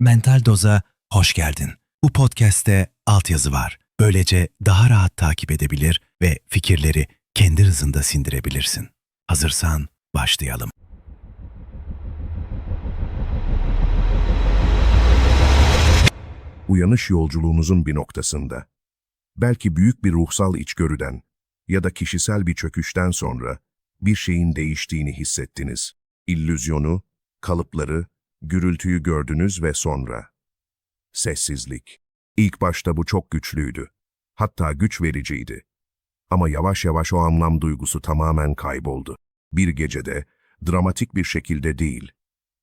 Mental Doz'a hoş geldin. Bu podcast'te altyazı var. Böylece daha rahat takip edebilir ve fikirleri kendi hızında sindirebilirsin. Hazırsan başlayalım. uyanış yolculuğunuzun bir noktasında, belki büyük bir ruhsal içgörüden ya da kişisel bir çöküşten sonra bir şeyin değiştiğini hissettiniz. İllüzyonu, kalıpları, gürültüyü gördünüz ve sonra. Sessizlik. İlk başta bu çok güçlüydü. Hatta güç vericiydi. Ama yavaş yavaş o anlam duygusu tamamen kayboldu. Bir gecede, dramatik bir şekilde değil,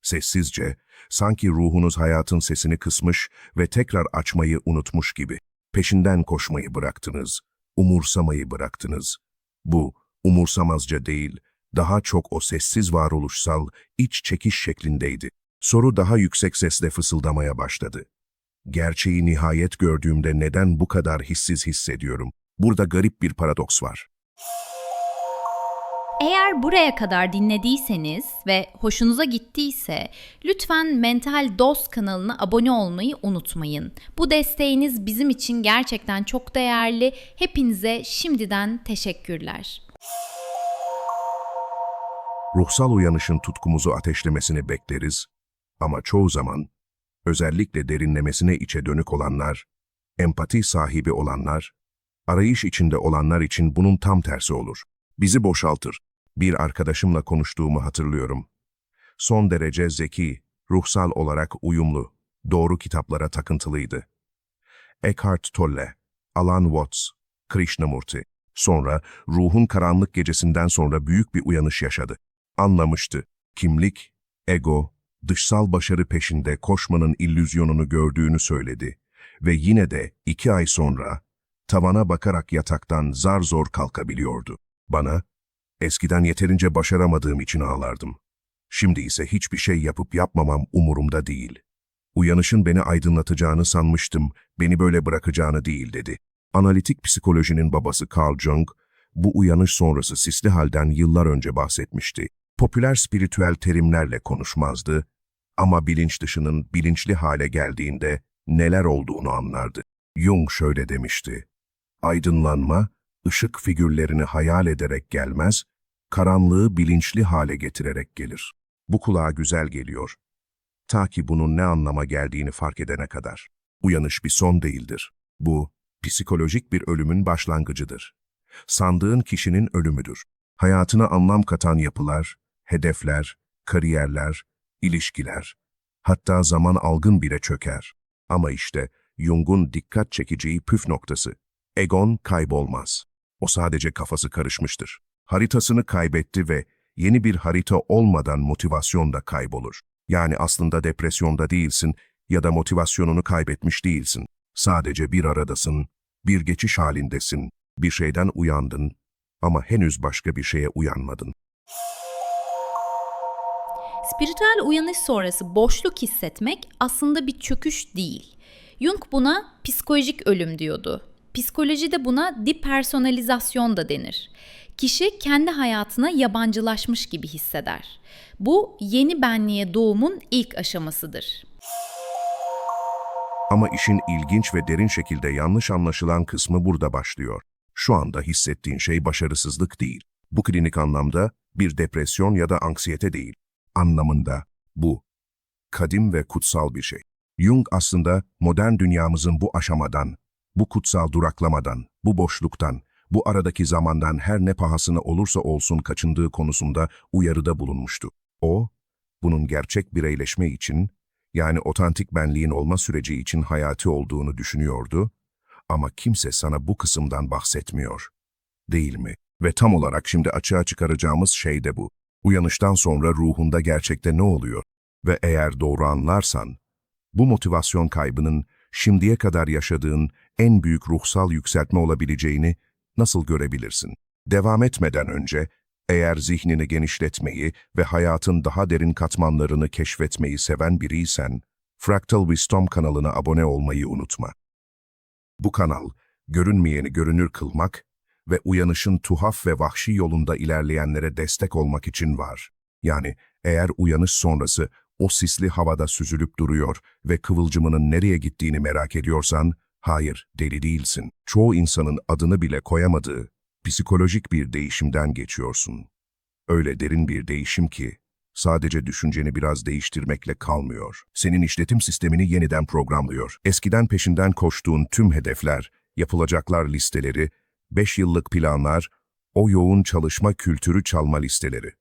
sessizce, sanki ruhunuz hayatın sesini kısmış ve tekrar açmayı unutmuş gibi. Peşinden koşmayı bıraktınız, umursamayı bıraktınız. Bu, umursamazca değil, daha çok o sessiz varoluşsal, iç çekiş şeklindeydi. Soru daha yüksek sesle fısıldamaya başladı. Gerçeği nihayet gördüğümde neden bu kadar hissiz hissediyorum? Burada garip bir paradoks var. Eğer buraya kadar dinlediyseniz ve hoşunuza gittiyse lütfen Mental Dost kanalına abone olmayı unutmayın. Bu desteğiniz bizim için gerçekten çok değerli. Hepinize şimdiden teşekkürler. Ruhsal uyanışın tutkumuzu ateşlemesini bekleriz ama çoğu zaman, özellikle derinlemesine içe dönük olanlar, empati sahibi olanlar, arayış içinde olanlar için bunun tam tersi olur. Bizi boşaltır. Bir arkadaşımla konuştuğumu hatırlıyorum. Son derece zeki, ruhsal olarak uyumlu, doğru kitaplara takıntılıydı. Eckhart Tolle, Alan Watts, Krishnamurti. Sonra ruhun karanlık gecesinden sonra büyük bir uyanış yaşadı. Anlamıştı. Kimlik, ego, dışsal başarı peşinde koşmanın illüzyonunu gördüğünü söyledi. Ve yine de iki ay sonra tavana bakarak yataktan zar zor kalkabiliyordu. Bana, eskiden yeterince başaramadığım için ağlardım. Şimdi ise hiçbir şey yapıp yapmamam umurumda değil. Uyanışın beni aydınlatacağını sanmıştım, beni böyle bırakacağını değil dedi. Analitik psikolojinin babası Carl Jung, bu uyanış sonrası sisli halden yıllar önce bahsetmişti. Popüler spiritüel terimlerle konuşmazdı ama bilinç dışının bilinçli hale geldiğinde neler olduğunu anlardı. Jung şöyle demişti. Aydınlanma, ışık figürlerini hayal ederek gelmez, karanlığı bilinçli hale getirerek gelir. Bu kulağa güzel geliyor. Ta ki bunun ne anlama geldiğini fark edene kadar. Uyanış bir son değildir. Bu, psikolojik bir ölümün başlangıcıdır. Sandığın kişinin ölümüdür. Hayatına anlam katan yapılar, hedefler, kariyerler, ilişkiler, hatta zaman algın bile çöker. Ama işte Jung'un dikkat çekeceği püf noktası. Egon kaybolmaz. O sadece kafası karışmıştır. Haritasını kaybetti ve yeni bir harita olmadan motivasyon da kaybolur. Yani aslında depresyonda değilsin ya da motivasyonunu kaybetmiş değilsin. Sadece bir aradasın, bir geçiş halindesin, bir şeyden uyandın ama henüz başka bir şeye uyanmadın. Spiritüel uyanış sonrası boşluk hissetmek aslında bir çöküş değil. Jung buna psikolojik ölüm diyordu. Psikolojide buna depersonalizasyon da denir. Kişi kendi hayatına yabancılaşmış gibi hisseder. Bu yeni benliğe doğumun ilk aşamasıdır. Ama işin ilginç ve derin şekilde yanlış anlaşılan kısmı burada başlıyor. Şu anda hissettiğin şey başarısızlık değil. Bu klinik anlamda bir depresyon ya da anksiyete değil. Anlamında bu kadim ve kutsal bir şey. Jung aslında modern dünyamızın bu aşamadan, bu kutsal duraklamadan, bu boşluktan, bu aradaki zamandan her ne pahasına olursa olsun kaçındığı konusunda uyarıda bulunmuştu. O, bunun gerçek bireyleşme için, yani otantik benliğin olma süreci için hayati olduğunu düşünüyordu ama kimse sana bu kısımdan bahsetmiyor. Değil mi? Ve tam olarak şimdi açığa çıkaracağımız şey de bu. Uyanıştan sonra ruhunda gerçekte ne oluyor? Ve eğer doğru anlarsan, bu motivasyon kaybının şimdiye kadar yaşadığın en büyük ruhsal yükseltme olabileceğini nasıl görebilirsin? Devam etmeden önce, eğer zihnini genişletmeyi ve hayatın daha derin katmanlarını keşfetmeyi seven biriysen, Fractal Wisdom kanalına abone olmayı unutma. Bu kanal, görünmeyeni görünür kılmak ve uyanışın tuhaf ve vahşi yolunda ilerleyenlere destek olmak için var. Yani eğer uyanış sonrası O sisli havada süzülüp duruyor ve kıvılcımının nereye gittiğini merak ediyorsan, hayır, deli değilsin. Çoğu insanın adını bile koyamadığı psikolojik bir değişimden geçiyorsun. Öyle derin bir değişim ki, sadece düşünceni biraz değiştirmekle kalmıyor. Senin işletim sistemini yeniden programlıyor. Eskiden peşinden koştuğun tüm hedefler, yapılacaklar listeleri, 5 yıllık planlar, o yoğun çalışma kültürü çalma listeleri.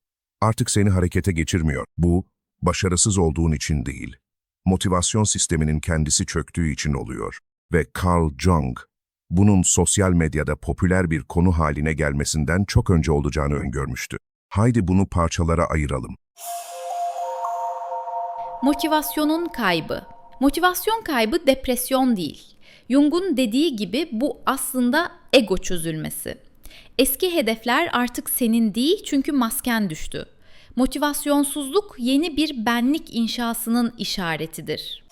Artık seni harekete geçirmiyor. Bu, başarısız olduğun için değil, motivasyon sisteminin kendisi çöktüğü için oluyor. Ve Carl Jung, bunun sosyal medyada popüler bir konu haline gelmesinden çok önce olacağını öngörmüştü. Haydi bunu parçalara ayıralım. Motivasyonun kaybı. Motivasyon kaybı depresyon değil. Jung'un dediği gibi bu aslında ego çözülmesi. Eski hedefler artık senin değil çünkü masken düştü. Motivasyonsuzluk yeni bir benlik inşasının işaretidir.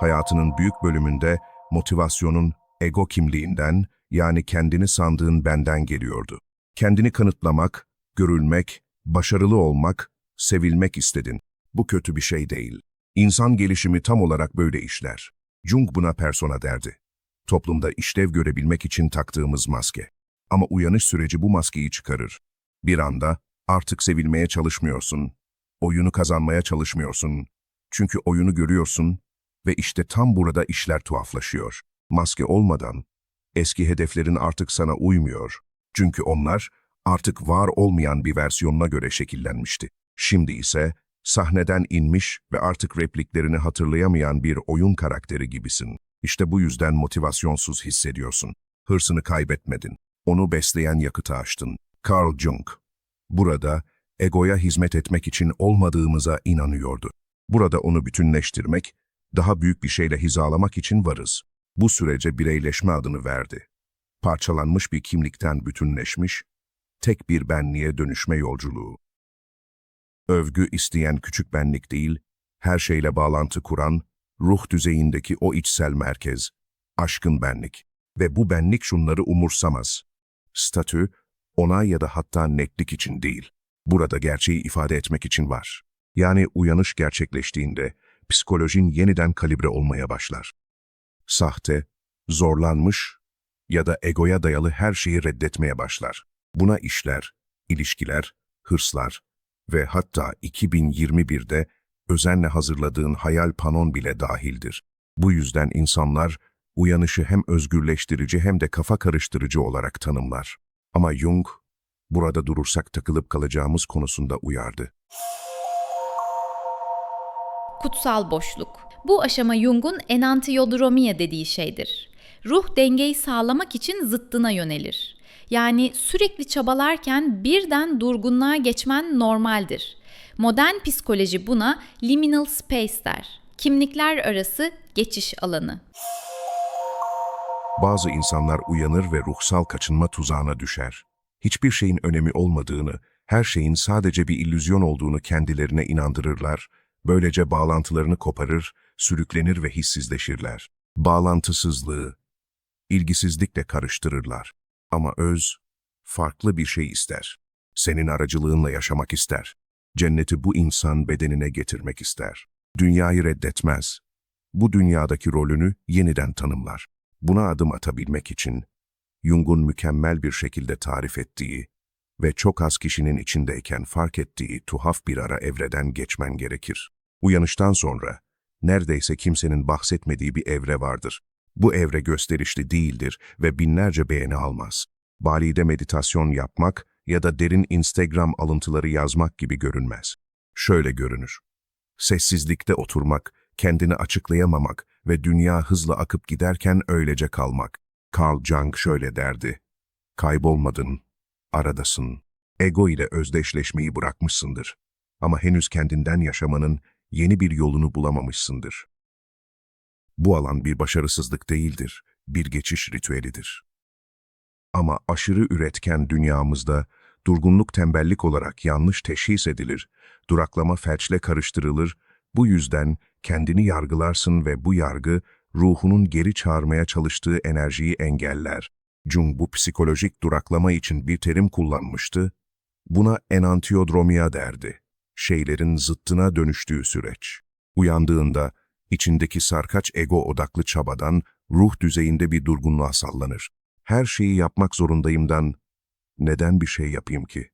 Hayatının büyük bölümünde motivasyonun ego kimliğinden yani kendini sandığın benden geliyordu. Kendini kanıtlamak, görülmek, başarılı olmak, sevilmek istedin. Bu kötü bir şey değil. İnsan gelişimi tam olarak böyle işler. Jung buna persona derdi. Toplumda işlev görebilmek için taktığımız maske. Ama uyanış süreci bu maskeyi çıkarır. Bir anda artık sevilmeye çalışmıyorsun, oyunu kazanmaya çalışmıyorsun. Çünkü oyunu görüyorsun ve işte tam burada işler tuhaflaşıyor. Maske olmadan eski hedeflerin artık sana uymuyor. Çünkü onlar artık var olmayan bir versiyonuna göre şekillenmişti. Şimdi ise sahneden inmiş ve artık repliklerini hatırlayamayan bir oyun karakteri gibisin. İşte bu yüzden motivasyonsuz hissediyorsun. Hırsını kaybetmedin. Onu besleyen yakıtı açtın. Carl Jung. Burada egoya hizmet etmek için olmadığımıza inanıyordu. Burada onu bütünleştirmek, daha büyük bir şeyle hizalamak için varız. Bu sürece bireyleşme adını verdi. Parçalanmış bir kimlikten bütünleşmiş, tek bir benliğe dönüşme yolculuğu. Övgü isteyen küçük benlik değil, her şeyle bağlantı kuran, ruh düzeyindeki o içsel merkez, aşkın benlik. Ve bu benlik şunları umursamaz. Statü, onay ya da hatta netlik için değil. Burada gerçeği ifade etmek için var. Yani uyanış gerçekleştiğinde psikolojin yeniden kalibre olmaya başlar. Sahte, zorlanmış ya da egoya dayalı her şeyi reddetmeye başlar. Buna işler, ilişkiler, hırslar ve hatta 2021'de özenle hazırladığın hayal panon bile dahildir. Bu yüzden insanlar uyanışı hem özgürleştirici hem de kafa karıştırıcı olarak tanımlar. Ama Jung, burada durursak takılıp kalacağımız konusunda uyardı. Kutsal boşluk. Bu aşama Jung'un enantiyodromiye dediği şeydir. Ruh dengeyi sağlamak için zıttına yönelir. Yani sürekli çabalarken birden durgunluğa geçmen normaldir. Modern psikoloji buna liminal space der. Kimlikler arası geçiş alanı. Bazı insanlar uyanır ve ruhsal kaçınma tuzağına düşer. Hiçbir şeyin önemi olmadığını, her şeyin sadece bir illüzyon olduğunu kendilerine inandırırlar, böylece bağlantılarını koparır, sürüklenir ve hissizleşirler. Bağlantısızlığı, ilgisizlikle karıştırırlar. Ama öz, farklı bir şey ister. Senin aracılığınla yaşamak ister. Cenneti bu insan bedenine getirmek ister. Dünyayı reddetmez. Bu dünyadaki rolünü yeniden tanımlar. Buna adım atabilmek için Jung'un mükemmel bir şekilde tarif ettiği ve çok az kişinin içindeyken fark ettiği tuhaf bir ara evreden geçmen gerekir. Uyanıştan sonra neredeyse kimsenin bahsetmediği bir evre vardır. Bu evre gösterişli değildir ve binlerce beğeni almaz. Bali'de meditasyon yapmak ya da derin Instagram alıntıları yazmak gibi görünmez. Şöyle görünür. Sessizlikte oturmak, kendini açıklayamamak ve dünya hızla akıp giderken öylece kalmak. Carl Jung şöyle derdi. Kaybolmadın, aradasın. Ego ile özdeşleşmeyi bırakmışsındır. Ama henüz kendinden yaşamanın yeni bir yolunu bulamamışsındır. Bu alan bir başarısızlık değildir, bir geçiş ritüelidir. Ama aşırı üretken dünyamızda durgunluk tembellik olarak yanlış teşhis edilir, duraklama felçle karıştırılır, bu yüzden kendini yargılarsın ve bu yargı ruhunun geri çağırmaya çalıştığı enerjiyi engeller. Jung bu psikolojik duraklama için bir terim kullanmıştı, buna enantiyodromiya derdi. şeylerin zıttına dönüştüğü süreç. Uyandığında içindeki sarkaç ego odaklı çabadan ruh düzeyinde bir durgunluğa sallanır. Her şeyi yapmak zorundayımdan neden bir şey yapayım ki?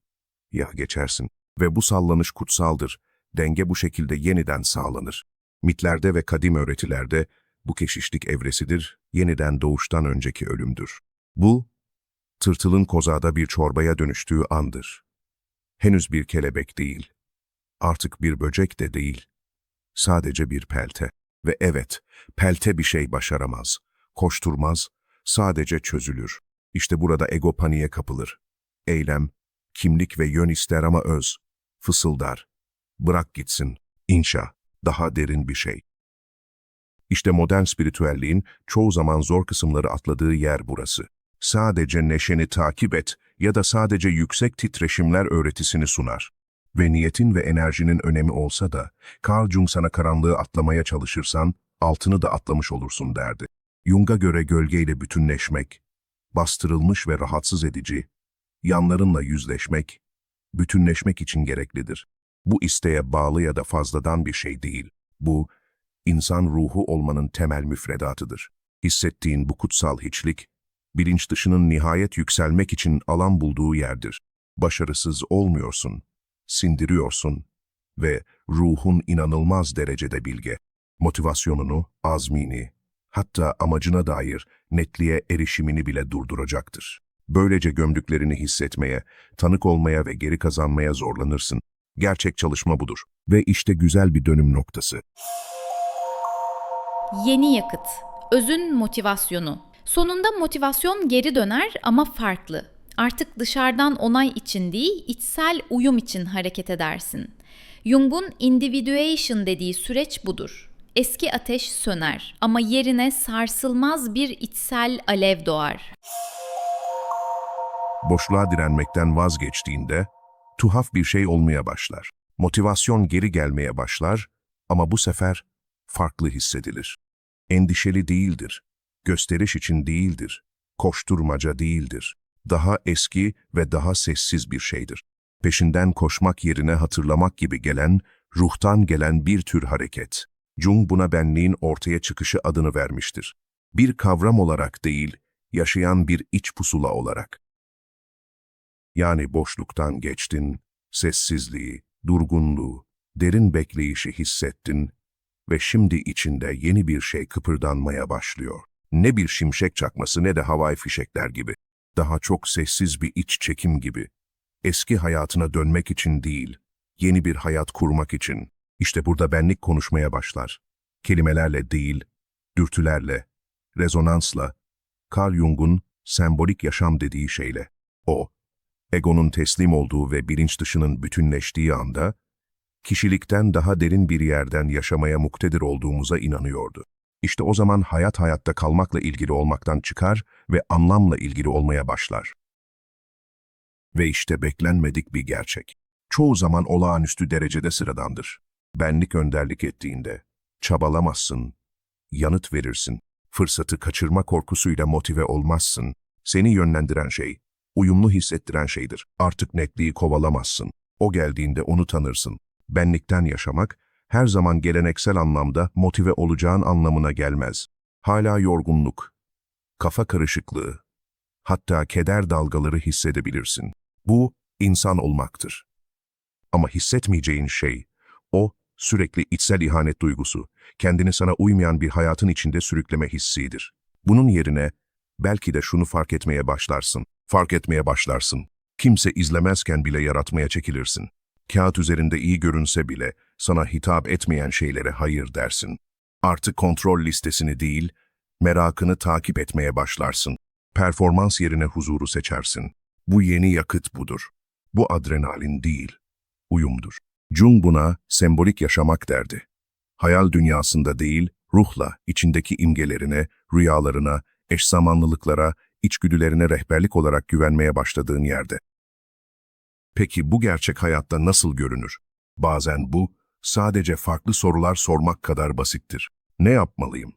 Ya geçersin. Ve bu sallanış kutsaldır. Denge bu şekilde yeniden sağlanır. Mitlerde ve kadim öğretilerde bu keşişlik evresidir, yeniden doğuştan önceki ölümdür. Bu, tırtılın kozada bir çorbaya dönüştüğü andır. Henüz bir kelebek değil, artık bir böcek de değil, sadece bir pelte. Ve evet, pelte bir şey başaramaz, koşturmaz, sadece çözülür. İşte burada ego paniğe kapılır. Eylem, kimlik ve yön ister ama öz, fısıldar. Bırak gitsin, inşa, daha derin bir şey. İşte modern spiritüelliğin çoğu zaman zor kısımları atladığı yer burası. Sadece neşeni takip et ya da sadece yüksek titreşimler öğretisini sunar. Ve niyetin ve enerjinin önemi olsa da, Carl Jung sana karanlığı atlamaya çalışırsan, altını da atlamış olursun derdi. Jung'a göre gölgeyle bütünleşmek, bastırılmış ve rahatsız edici, yanlarınla yüzleşmek, bütünleşmek için gereklidir. Bu isteğe bağlı ya da fazladan bir şey değil. Bu, insan ruhu olmanın temel müfredatıdır. Hissettiğin bu kutsal hiçlik, bilinç dışının nihayet yükselmek için alan bulduğu yerdir. Başarısız olmuyorsun, sindiriyorsun ve ruhun inanılmaz derecede bilge. Motivasyonunu, azmini, hatta amacına dair netliğe erişimini bile durduracaktır. Böylece gömdüklerini hissetmeye, tanık olmaya ve geri kazanmaya zorlanırsın. Gerçek çalışma budur. Ve işte güzel bir dönüm noktası. Yeni yakıt. Özün motivasyonu. Sonunda motivasyon geri döner ama farklı. Artık dışarıdan onay için değil, içsel uyum için hareket edersin. Jung'un individuation dediği süreç budur. Eski ateş söner ama yerine sarsılmaz bir içsel alev doğar. Boşluğa direnmekten vazgeçtiğinde tuhaf bir şey olmaya başlar. Motivasyon geri gelmeye başlar ama bu sefer farklı hissedilir. Endişeli değildir, gösteriş için değildir, koşturmaca değildir. Daha eski ve daha sessiz bir şeydir. Peşinden koşmak yerine hatırlamak gibi gelen, ruhtan gelen bir tür hareket. Jung buna benliğin ortaya çıkışı adını vermiştir. Bir kavram olarak değil, yaşayan bir iç pusula olarak. Yani boşluktan geçtin, sessizliği, durgunluğu, derin bekleyişi hissettin ve şimdi içinde yeni bir şey kıpırdanmaya başlıyor. Ne bir şimşek çakması ne de havai fişekler gibi. Daha çok sessiz bir iç çekim gibi. Eski hayatına dönmek için değil, yeni bir hayat kurmak için. İşte burada benlik konuşmaya başlar. Kelimelerle değil, dürtülerle, rezonansla, Carl Jung'un sembolik yaşam dediği şeyle. O, egonun teslim olduğu ve bilinç dışının bütünleştiği anda, kişilikten daha derin bir yerden yaşamaya muktedir olduğumuza inanıyordu. İşte o zaman hayat hayatta kalmakla ilgili olmaktan çıkar ve anlamla ilgili olmaya başlar. Ve işte beklenmedik bir gerçek. Çoğu zaman olağanüstü derecede sıradandır. Benlik önderlik ettiğinde, çabalamazsın, yanıt verirsin, fırsatı kaçırma korkusuyla motive olmazsın. Seni yönlendiren şey, uyumlu hissettiren şeydir. Artık netliği kovalamazsın. O geldiğinde onu tanırsın. Benlikten yaşamak, her zaman geleneksel anlamda motive olacağın anlamına gelmez. Hala yorgunluk, kafa karışıklığı, hatta keder dalgaları hissedebilirsin. Bu, insan olmaktır. Ama hissetmeyeceğin şey, o, sürekli içsel ihanet duygusu, kendini sana uymayan bir hayatın içinde sürükleme hissidir. Bunun yerine, belki de şunu fark etmeye başlarsın. Fark etmeye başlarsın. Kimse izlemezken bile yaratmaya çekilirsin. Kağıt üzerinde iyi görünse bile sana hitap etmeyen şeylere hayır dersin. Artık kontrol listesini değil, merakını takip etmeye başlarsın. Performans yerine huzuru seçersin. Bu yeni yakıt budur. Bu adrenalin değil, uyumdur. Jung buna sembolik yaşamak derdi. Hayal dünyasında değil, ruhla, içindeki imgelerine, rüyalarına, eş zamanlılıklara, içgüdülerine rehberlik olarak güvenmeye başladığın yerde. Peki bu gerçek hayatta nasıl görünür? Bazen bu, sadece farklı sorular sormak kadar basittir. Ne yapmalıyım?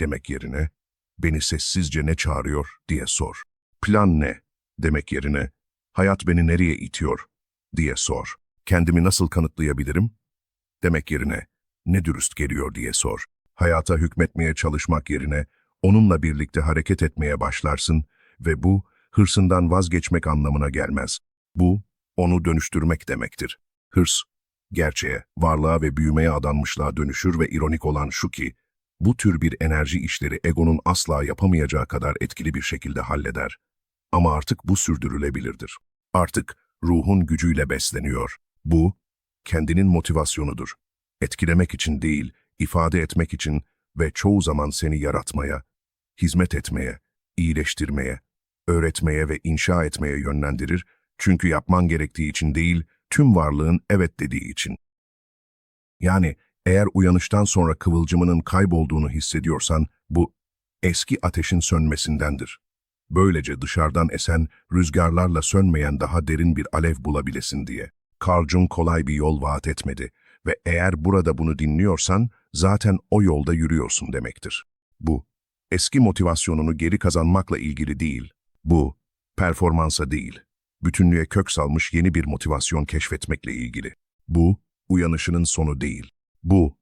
Demek yerine, beni sessizce ne çağırıyor diye sor. Plan ne? Demek yerine, hayat beni nereye itiyor diye sor. kendimi nasıl kanıtlayabilirim? Demek yerine ne dürüst geliyor diye sor. Hayata hükmetmeye çalışmak yerine onunla birlikte hareket etmeye başlarsın ve bu hırsından vazgeçmek anlamına gelmez. Bu onu dönüştürmek demektir. Hırs, gerçeğe, varlığa ve büyümeye adanmışlığa dönüşür ve ironik olan şu ki, bu tür bir enerji işleri egonun asla yapamayacağı kadar etkili bir şekilde halleder. Ama artık bu sürdürülebilirdir. Artık ruhun gücüyle besleniyor. Bu, kendinin motivasyonudur. Etkilemek için değil, ifade etmek için ve çoğu zaman seni yaratmaya, hizmet etmeye, iyileştirmeye, öğretmeye ve inşa etmeye yönlendirir. Çünkü yapman gerektiği için değil, tüm varlığın evet dediği için. Yani eğer uyanıştan sonra kıvılcımının kaybolduğunu hissediyorsan, bu eski ateşin sönmesindendir. Böylece dışarıdan esen, rüzgarlarla sönmeyen daha derin bir alev bulabilesin diye. Carl kolay bir yol vaat etmedi ve eğer burada bunu dinliyorsan, zaten o yolda yürüyorsun demektir. Bu, eski motivasyonunu geri kazanmakla ilgili değil. Bu, performansa değil, bütünlüğe kök salmış yeni bir motivasyon keşfetmekle ilgili. Bu, uyanışının sonu değil. Bu,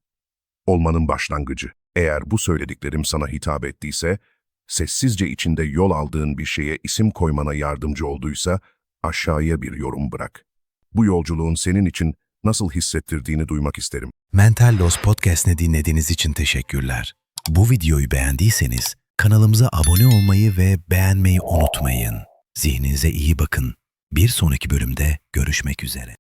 olmanın başlangıcı. Eğer bu söylediklerim sana hitap ettiyse, sessizce içinde yol aldığın bir şeye isim koymana yardımcı olduysa, aşağıya bir yorum bırak. Bu yolculuğun senin için nasıl hissettirdiğini duymak isterim. Mental Loss Podcast'ini dinlediğiniz için teşekkürler. Bu videoyu beğendiyseniz kanalımıza abone olmayı ve beğenmeyi unutmayın. Zihninize iyi bakın. Bir sonraki bölümde görüşmek üzere.